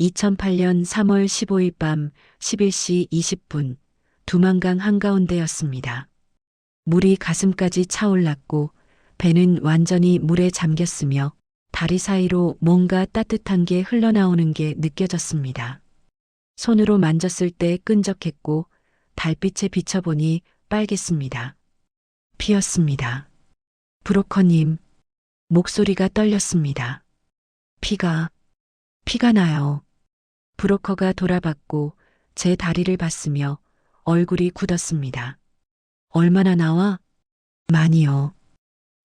2008년 3월 15일 밤 11시 20분 두만강 한가운데였습니다. 물이 가슴까지 차올랐고 배는 완전히 물에 잠겼으며 다리 사이로 뭔가 따뜻한 게 흘러나오는 게 느껴졌습니다. 손으로 만졌을 때 끈적했고 달빛에 비춰보니 빨갰습니다. 피었습니다. 브로커님, 목소리가 떨렸습니다. 피가, 피가 나요. 브로커가 돌아봤고 제 다리를 봤으며 얼굴이 굳었습니다. 얼마나 나와? 많이요.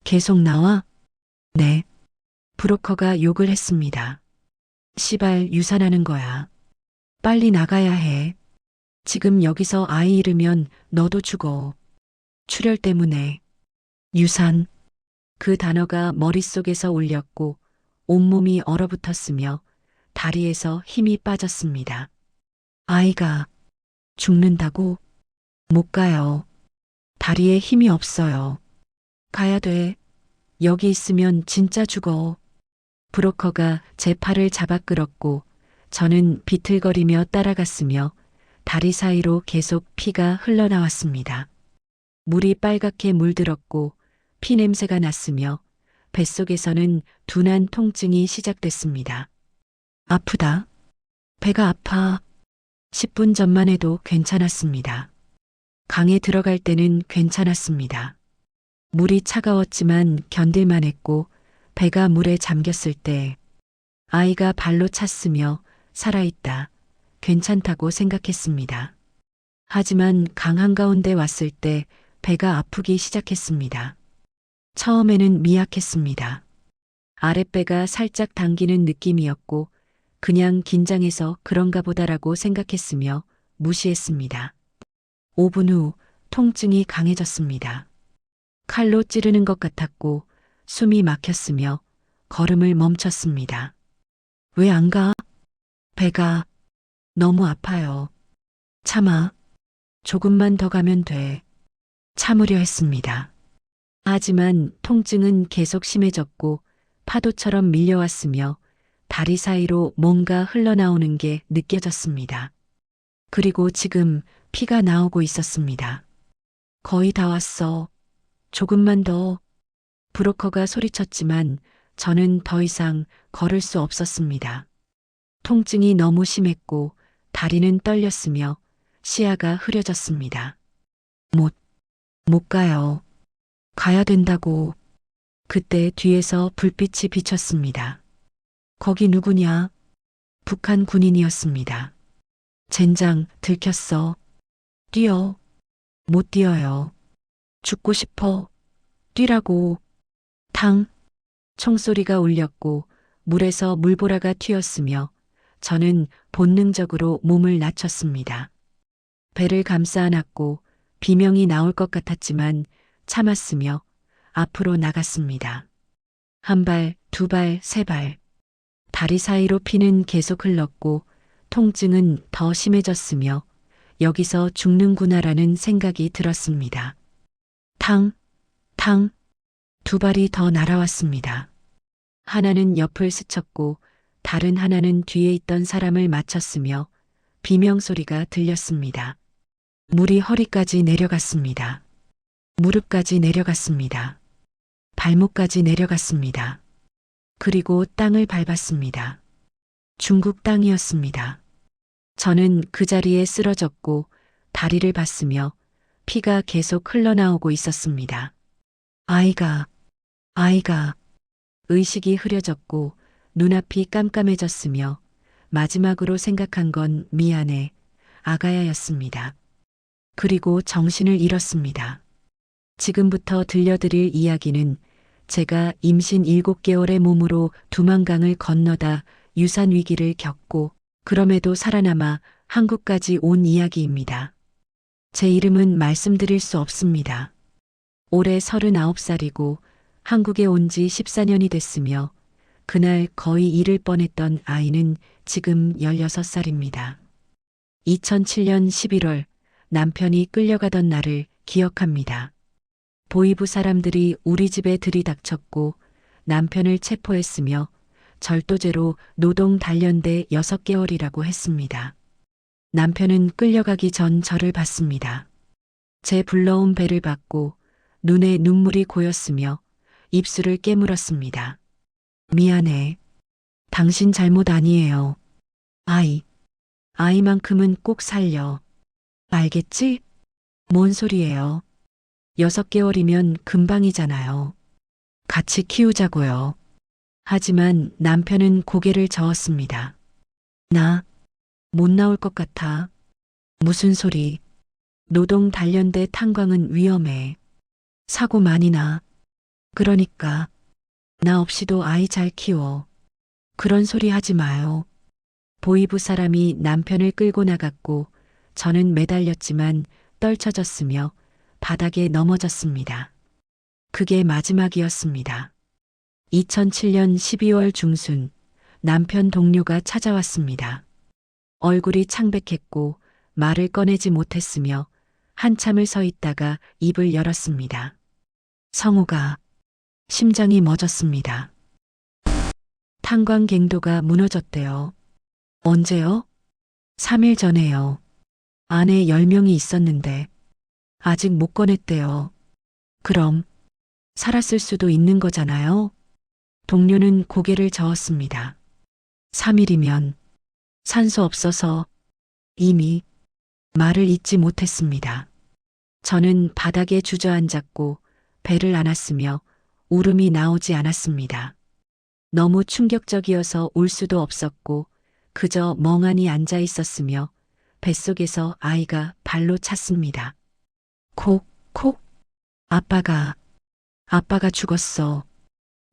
계속 나와? 네. 브로커가 욕을 했습니다. 시발 유산하는 거야. 빨리 나가야 해. 지금 여기서 아이 잃으면 너도 죽어. 출혈 때문에. 유산. 그 단어가 머릿속에서 울렸고 온몸이 얼어붙었으며 다리에서 힘이 빠졌습니다. 아이가 죽는다고? 못 가요. 다리에 힘이 없어요. 가야 돼. 여기 있으면 진짜 죽어. 브로커가 제 팔을 잡아 끌었고 저는 비틀거리며 따라갔으며 다리 사이로 계속 피가 흘러나왔습니다. 물이 빨갛게 물들었고 피 냄새가 났으며 뱃속에서는 둔한 통증이 시작됐습니다. 아프다. 배가 아파. 10분 전만 해도 괜찮았습니다. 강에 들어갈 때는 괜찮았습니다. 물이 차가웠지만 견딜만 했고 배가 물에 잠겼을 때 아이가 발로 찼으며 살아있다. 괜찮다고 생각했습니다. 하지만 강 한가운데 왔을 때 배가 아프기 시작했습니다. 처음에는 미약했습니다. 아랫배가 살짝 당기는 느낌이었고 그냥 긴장해서 그런가 보다라고 생각했으며 무시했습니다. 5분 후 통증이 강해졌습니다. 칼로 찌르는 것 같았고 숨이 막혔으며 걸음을 멈췄습니다. 왜 안 가? 배가 너무 아파요. 참아. 조금만 더 가면 돼. 참으려 했습니다. 하지만 통증은 계속 심해졌고 파도처럼 밀려왔으며 다리 사이로 뭔가 흘러나오는 게 느껴졌습니다. 그리고 지금 피가 나오고 있었습니다. 거의 다 왔어. 조금만 더. 브로커가 소리쳤지만 저는 더 이상 걸을 수 없었습니다. 통증이 너무 심했고 다리는 떨렸으며 시야가 흐려졌습니다. 못, 못 가요. 가야 된다고. 그때 뒤에서 불빛이 비쳤습니다. 거기 누구냐? 북한 군인이었습니다. 젠장 들켰어. 뛰어. 못 뛰어요. 죽고 싶어. 뛰라고. 탕. 총소리가 울렸고 물에서 물보라가 튀었으며 저는 본능적으로 몸을 낮췄습니다. 배를 감싸 안았고 비명이 나올 것 같았지만 참았으며 앞으로 나갔습니다. 한 발, 두 발, 세 발. 다리 사이로 피는 계속 흘렀고 통증은 더 심해졌으며 여기서 죽는구나라는 생각이 들었습니다. 탕, 탕, 두 발이 더 날아왔습니다. 하나는 옆을 스쳤고 다른 하나는 뒤에 있던 사람을 맞췄으며 비명 소리가 들렸습니다. 물이 허리까지 내려갔습니다. 무릎까지 내려갔습니다. 발목까지 내려갔습니다. 그리고 땅을 밟았습니다. 중국 땅이었습니다. 저는 그 자리에 쓰러졌고 다리를 봤으며 피가 계속 흘러나오고 있었습니다. 아이가, 아이가, 의식이 흐려졌고 눈앞이 깜깜해졌으며 마지막으로 생각한 건 미안해, 아가야였습니다. 그리고 정신을 잃었습니다. 지금부터 들려드릴 이야기는 제가 임신 7개월의 몸으로 두만강을 건너다 유산 위기를 겪고 그럼에도 살아남아 한국까지 온 이야기입니다. 제 이름은 말씀드릴 수 없습니다. 올해 39살이고 한국에 온 지 14년이 됐으며 그날 거의 잃을 뻔했던 아이는 지금 16살입니다. 2007년 11월 남편이 끌려가던 날을 기억합니다. 보이부 사람들이 우리 집에 들이닥쳤고 남편을 체포했으며 절도죄로 노동 단련돼 6개월이라고 했습니다. 남편은 끌려가기 전 저를 봤습니다. 제 불러온 배를 받고 눈에 눈물이 고였으며 입술을 깨물었습니다. 미안해. 당신 잘못 아니에요. 아이. 아이만큼은 꼭 살려. 알겠지? 뭔 소리예요? 여섯 개월이면 금방이잖아요. 같이 키우자고요. 하지만 남편은 고개를 저었습니다. 나, 못 나올 것 같아. 무슨 소리. 노동 단련대 탄광은 위험해. 사고 많이 나. 그러니까, 나 없이도 아이 잘 키워. 그런 소리 하지 마요. 보이부 사람이 남편을 끌고 나갔고, 저는 매달렸지만 떨쳐졌으며 바닥에 넘어졌습니다. 그게 마지막이었습니다. 2007년 12월 중순 남편 동료가 찾아왔습니다. 얼굴이 창백했고 말을 꺼내지 못했으며 한참을 서 있다가 입을 열었습니다. 성우가 심장이 멎었습니다. 탄광갱도가 무너졌대요. 언제요? 3일 전에요. 안에 10명이 있었는데 아직 못 꺼냈대요. 그럼 살았을 수도 있는 거잖아요. 동료는 고개를 저었습니다. 3일이면 산소 없어서 이미 말을 잇지 못했습니다. 저는 바닥에 주저앉았고 배를 안았으며 울음이 나오지 않았습니다. 너무 충격적이어서 울 수도 없었고 그저 멍하니 앉아 있었으며 뱃속에서 아이가 발로 찼습니다. 콕, 콕. 아빠가, 아빠가 죽었어.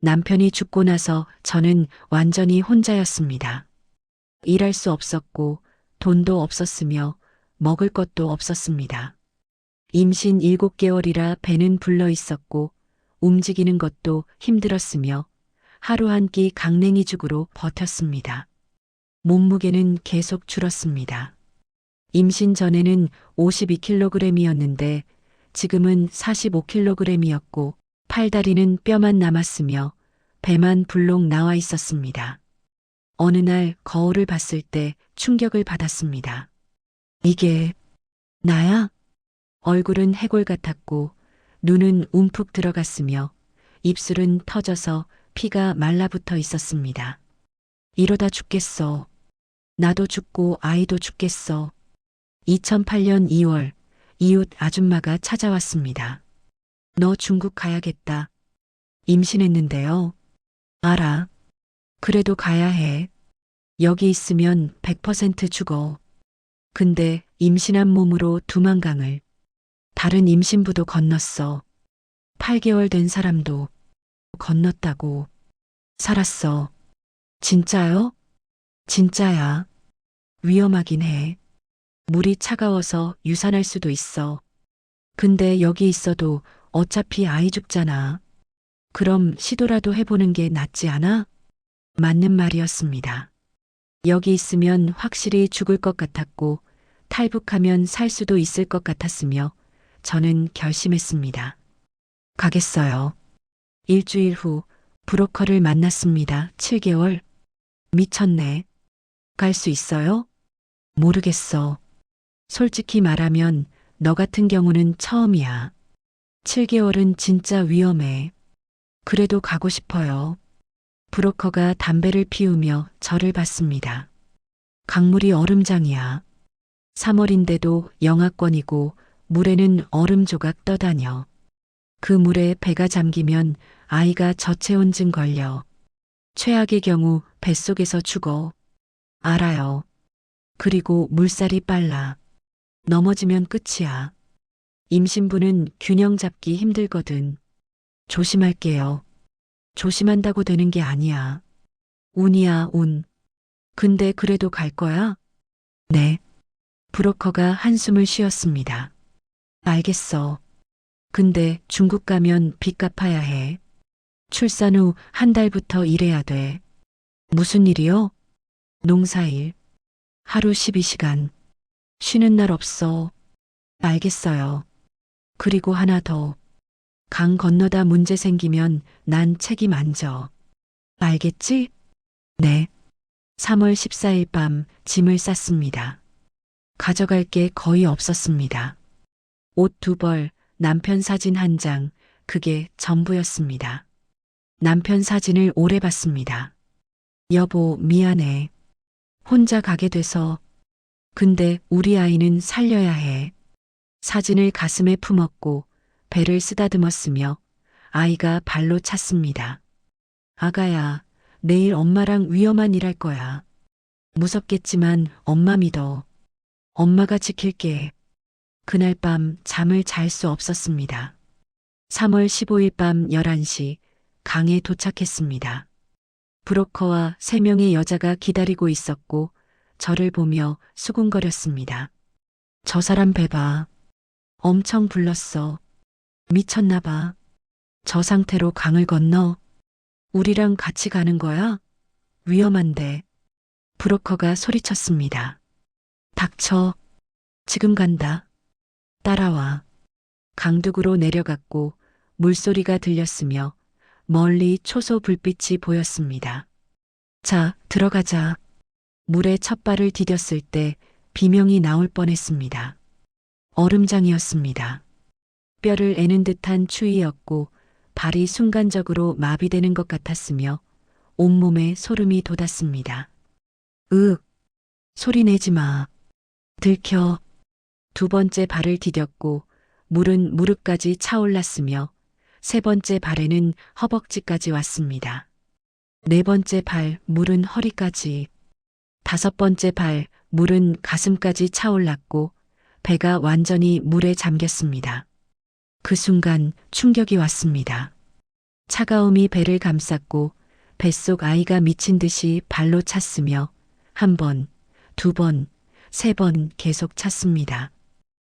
남편이 죽고 나서 저는 완전히 혼자였습니다. 일할 수 없었고 돈도 없었으며 먹을 것도 없었습니다. 임신 7개월이라 배는 불러 있었고 움직이는 것도 힘들었으며 하루 한 끼 강냉이 죽으로 버텼습니다. 몸무게는 계속 줄었습니다. 임신 전에는 52kg이었는데 지금은 45kg이었고 팔다리는 뼈만 남았으며 배만 불록 나와 있었습니다. 어느 날 거울을 봤을 때 충격을 받았습니다. 이게 나야? 얼굴은 해골 같았고 눈은 움푹 들어갔으며 입술은 터져서 피가 말라붙어 있었습니다. 이러다 죽겠어. 나도 죽고 아이도 죽겠어. 2008년 2월 이웃 아줌마가 찾아왔습니다. 너 중국 가야겠다. 임신했는데요. 알아. 그래도 가야 해. 여기 있으면 100% 죽어. 근데 임신한 몸으로 두만강을 다른 임신부도 건넜어. 8개월 된 사람도 건넜다고. 살았어. 진짜요? 진짜야. 위험하긴 해. 물이 차가워서 유산할 수도 있어. 근데 여기 있어도 어차피 아이 죽잖아. 그럼 시도라도 해보는 게 낫지 않아? 맞는 말이었습니다. 여기 있으면 확실히 죽을 것 같았고 탈북하면 살 수도 있을 것 같았으며 저는 결심했습니다. 가겠어요. 일주일 후 브로커를 만났습니다. 7개월. 미쳤네. 갈 수 있어요? 모르겠어. 솔직히 말하면 너 같은 경우는 처음이야. 7개월은 진짜 위험해. 그래도 가고 싶어요. 브로커가 담배를 피우며 저를 봤습니다. 강물이 얼음장이야. 3월인데도 영하권이고 물에는 얼음 조각 떠다녀. 그 물에 배가 잠기면 아이가 저체온증 걸려. 최악의 경우 뱃속에서 죽어. 알아요. 그리고 물살이 빨라. 넘어지면 끝이야. 임신부는 균형 잡기 힘들거든. 조심할게요. 조심한다고 되는 게 아니야. 운이야, 운. 근데 그래도 갈 거야? 네. 브로커가 한숨을 쉬었습니다. 알겠어. 근데 중국 가면 빚 갚아야 해. 출산 후 한 달부터 일해야 돼. 무슨 일이요? 농사일. 하루 12시간. 쉬는 날 없어. 알겠어요. 그리고 하나 더. 강 건너다 문제 생기면 난 책임 안 져. 알겠지? 네. 3월 14일 밤 짐을 쌌습니다. 가져갈 게 거의 없었습니다. 옷 두 벌, 남편 사진 한 장, 그게 전부였습니다. 남편 사진을 오래 봤습니다. 여보, 미안해. 혼자 가게 돼서. 근데 우리 아이는 살려야 해. 사진을 가슴에 품었고 배를 쓰다듬었으며 아이가 발로 찼습니다. 아가야, 내일 엄마랑 위험한 일 할 거야. 무섭겠지만 엄마 믿어. 엄마가 지킬게. 그날 밤 잠을 잘 수 없었습니다. 3월 15일 밤 11시 강에 도착했습니다. 브로커와 세 명의 여자가 기다리고 있었고 저를 보며 수군거렸습니다. 저 사람 배봐. 엄청 불렀어. 미쳤나 봐. 저 상태로 강을 건너 우리랑 같이 가는 거야? 위험한데. 브로커가 소리쳤습니다. 닥쳐. 지금 간다. 따라와. 강둑으로 내려갔고 물소리가 들렸으며 멀리 초소 불빛이 보였습니다. 자, 들어가자. 물에 첫 발을 디뎠을 때 비명이 나올 뻔했습니다. 얼음장이었습니다. 뼈를 애는 듯한 추위였고 발이 순간적으로 마비되는 것 같았으며 온몸에 소름이 돋았습니다. 으, 소리 내지 마. 들켜. 두 번째 발을 디뎠고 물은 무릎까지 차올랐으며 세 번째 발에는 허벅지까지 왔습니다. 네 번째 발, 물은 허리까지. 다섯 번째 발, 물은 가슴까지 차올랐고 배가 완전히 물에 잠겼습니다. 그 순간 충격이 왔습니다. 차가움이 배를 감쌌고 뱃속 아이가 미친 듯이 발로 찼으며 한 번, 두 번, 세 번 계속 찼습니다.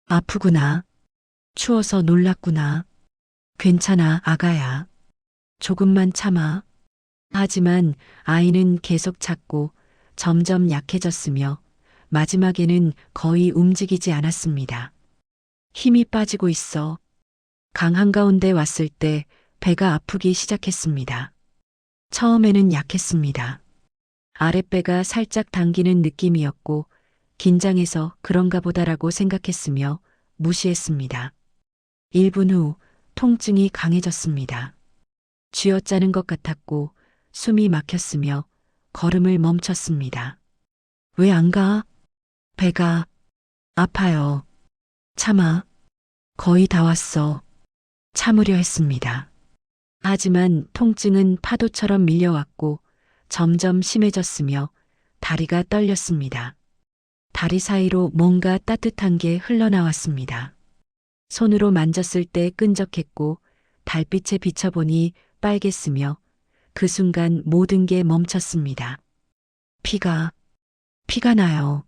아프구나. 추워서 놀랐구나. 괜찮아, 아가야. 조금만 참아. 하지만 아이는 계속 찼고 점점 약해졌으며 마지막에는 거의 움직이지 않았습니다. 힘이 빠지고 있어. 강 한가운데 왔을 때 배가 아프기 시작했습니다. 처음에는 약했습니다. 아랫배가 살짝 당기는 느낌이었고 긴장해서 그런가 보다라고 생각했으며 무시했습니다. 1분 후 통증이 강해졌습니다. 쥐어짜는 것 같았고 숨이 막혔으며 걸음을 멈췄습니다. 왜 안 가? 배가 아파요. 참아. 거의 다 왔어. 참으려 했습니다. 하지만 통증은 파도처럼 밀려왔고 점점 심해졌으며 다리가 떨렸습니다. 다리 사이로 뭔가 따뜻한 게 흘러나왔습니다. 손으로 만졌을 때 끈적했고 달빛에 비춰보니 빨갰으며 그 순간 모든 게 멈췄습니다. 피가, 피가 나요.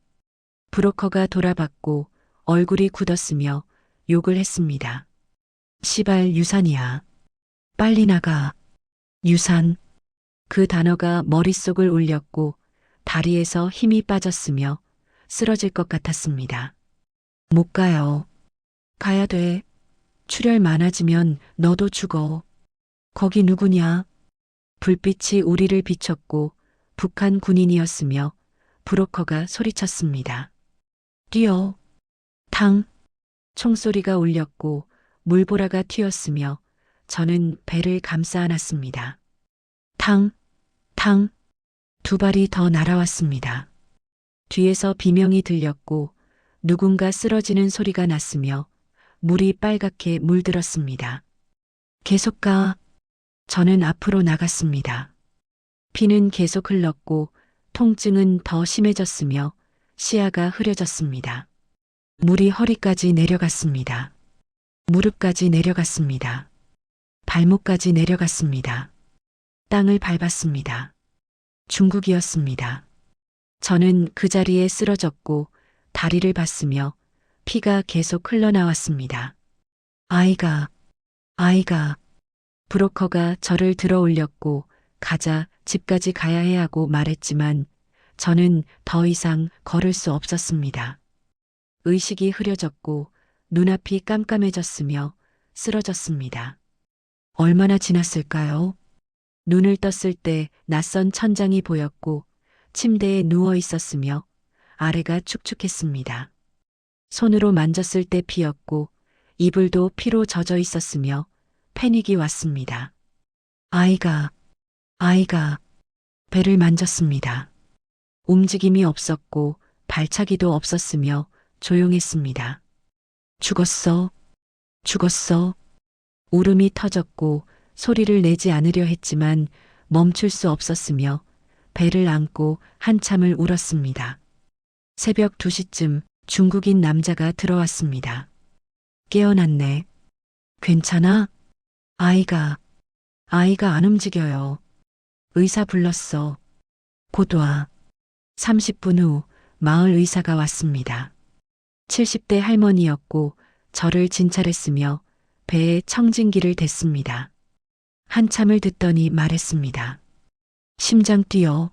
브로커가 돌아봤고 얼굴이 굳었으며 욕을 했습니다. 시발 유산이야. 빨리 나가. 유산. 그 단어가 머릿속을 울렸고 다리에서 힘이 빠졌으며 쓰러질 것 같았습니다. 못 가요. 가야 돼. 출혈 많아지면 너도 죽어. 거기 누구냐? 불빛이 우리를 비췄고 북한 군인이었으며 브로커가 소리쳤습니다. 뛰어. 탕. 총소리가 울렸고 물보라가 튀었으며 저는 배를 감싸 안았습니다. 탕, 탕, 두 발이 더 날아왔습니다. 뒤에서 비명이 들렸고 누군가 쓰러지는 소리가 났으며 물이 빨갛게 물들었습니다. 계속 가. 저는 앞으로 나갔습니다. 피는 계속 흘렀고 통증은 더 심해졌으며 시야가 흐려졌습니다. 물이 허리까지 내려갔습니다. 무릎까지 내려갔습니다. 발목까지 내려갔습니다. 땅을 밟았습니다. 중국이었습니다. 저는 그 자리에 쓰러졌고 다리를 봤으며 피가 계속 흘러나왔습니다. 아이가, 아이가, 브로커가 저를 들어 올렸고 가자 집까지 가야 해 하고 말했지만 저는 더 이상 걸을 수 없었습니다. 의식이 흐려졌고 눈앞이 깜깜해졌으며 쓰러졌습니다. 얼마나 지났을까요? 눈을 떴을 때 낯선 천장이 보였고 침대에 누워 있었으며 아래가 축축했습니다. 손으로 만졌을 때 피었고 이불도 피로 젖어 있었으며 패닉이 왔습니다. 아이가, 아이가 배를 만졌습니다. 움직임이 없었고 발차기도 없었으며 조용했습니다. 죽었어, 죽었어. 울음이 터졌고 소리를 내지 않으려 했지만 멈출 수 없었으며 배를 안고 한참을 울었습니다. 새벽 2시쯤 중국인 남자가 들어왔습니다. 깨어났네. 괜찮아? 아이가, 아이가 안 움직여요. 의사 불렀어. 곧 와. 30분 후 마을 의사가 왔습니다. 70대 할머니였고 저를 진찰했으며 배에 청진기를 댔습니다. 한참을 듣더니 말했습니다. 심장 뛰어.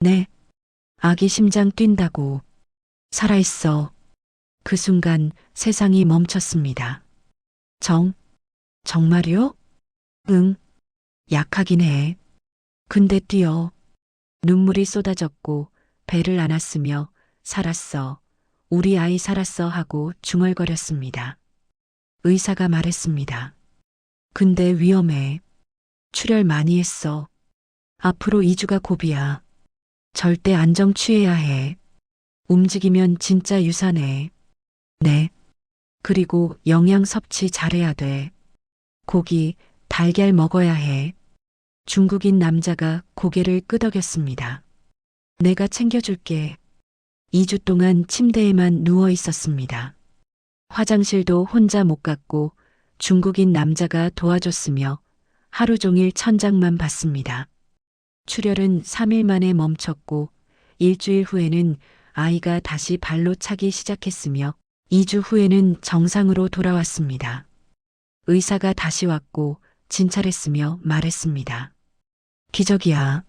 네. 아기 심장 뛴다고. 살아있어. 그 순간 세상이 멈췄습니다. 정? 정말요? 응. 약하긴 해. 근데 뛰어. 눈물이 쏟아졌고 배를 안았으며 살았어. 우리 아이 살았어 하고 중얼거렸습니다. 의사가 말했습니다. 근데 위험해. 출혈 많이 했어. 앞으로 2주가 고비야. 절대 안정 취해야 해. 움직이면 진짜 유산해. 네. 그리고 영양 섭취 잘해야 돼. 고기, 달걀 먹어야 해. 중국인 남자가 고개를 끄덕였습니다. 내가 챙겨줄게. 2주 동안 침대에만 누워 있었습니다. 화장실도 혼자 못 갔고 중국인 남자가 도와줬으며 하루 종일 천장만 봤습니다. 출혈은 3일 만에 멈췄고 일주일 후에는 아이가 다시 발로 차기 시작했으며 2주 후에는 정상으로 돌아왔습니다. 의사가 다시 왔고 진찰했으며 말했습니다. 기적이야.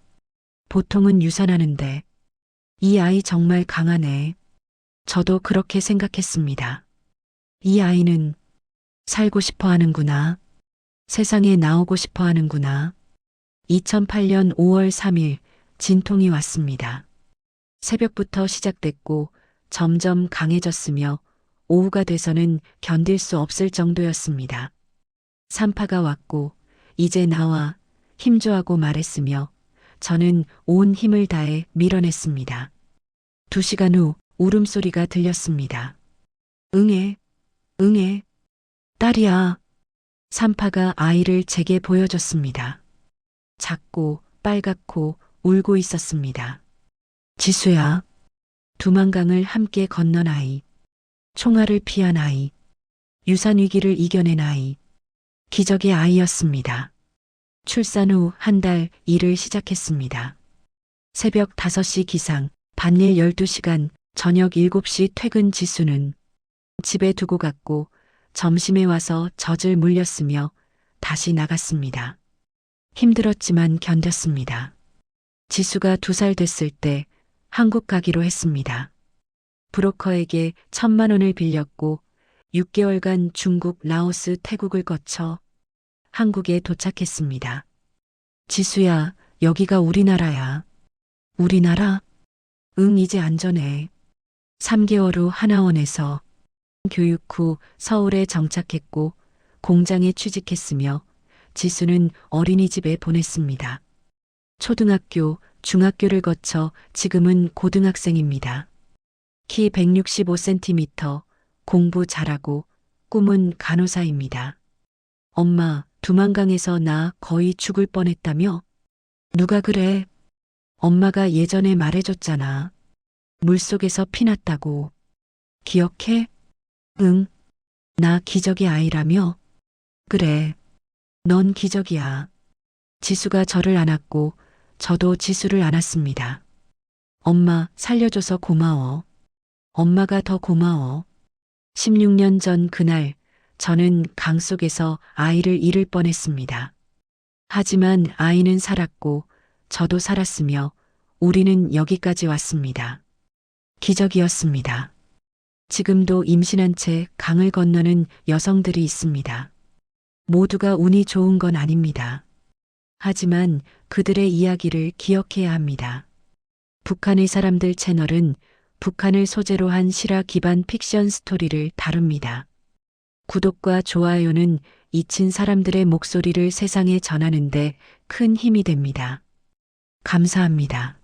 보통은 유산하는데 이 아이 정말 강하네. 저도 그렇게 생각했습니다. 이 아이는 살고 싶어 하는구나. 세상에 나오고 싶어 하는구나. 2008년 5월 3일 진통이 왔습니다. 새벽부터 시작됐고 점점 강해졌으며 오후가 돼서는 견딜 수 없을 정도였습니다. 산파가 왔고 이제 나와 힘줘하고 말했으며 저는 온 힘을 다해 밀어냈습니다. 두 시간 후 울음소리가 들렸습니다. 응애, 응애, 딸이야. 산파가 아이를 제게 보여줬습니다. 작고 빨갛고 울고 있었습니다. 지수야. 두만강을 함께 건넌 아이. 총알을 피한 아이. 유산 위기를 이겨낸 아이. 기적의 아이였습니다. 출산 후 한 달 일을 시작했습니다. 새벽 5시 기상, 반일 12시간, 저녁 7시 퇴근 지수는 집에 두고 갔고 점심에 와서 젖을 물렸으며 다시 나갔습니다. 힘들었지만 견뎠습니다. 지수가 두 살 됐을 때 한국 가기로 했습니다. 브로커에게 천만 원을 빌렸고 6개월간 중국, 라오스, 태국을 거쳐 한국에 도착했습니다. 지수야, 여기가 우리나라야. 우리나라? 응, 이제 안전해. 3개월 후 하나원에서 교육 후 서울에 정착했고 공장에 취직했으며 지수는 어린이집에 보냈습니다. 초등학교, 중학교를 거쳐 지금은 고등학생입니다. 키 165cm, 공부 잘하고 꿈은 간호사입니다. 엄마, 두만강에서 나 거의 죽을 뻔했다며? 누가 그래? 엄마가 예전에 말해줬잖아. 물속에서 피났다고. 기억해? 응. 나 기적의 아이라며? 그래. 넌 기적이야. 지수가 저를 안았고 저도 지수를 안았습니다. 엄마 살려줘서 고마워. 엄마가 더 고마워. 16년 전 그날 저는 강 속에서 아이를 잃을 뻔했습니다. 하지만 아이는 살았고 저도 살았으며 우리는 여기까지 왔습니다. 기적이었습니다. 지금도 임신한 채 강을 건너는 여성들이 있습니다. 모두가 운이 좋은 건 아닙니다. 하지만 그들의 이야기를 기억해야 합니다. 북한의 사람들 채널은 북한을 소재로 한 실화 기반 픽션 스토리를 다룹니다. 구독과 좋아요는 잊힌 사람들의 목소리를 세상에 전하는데 큰 힘이 됩니다. 감사합니다.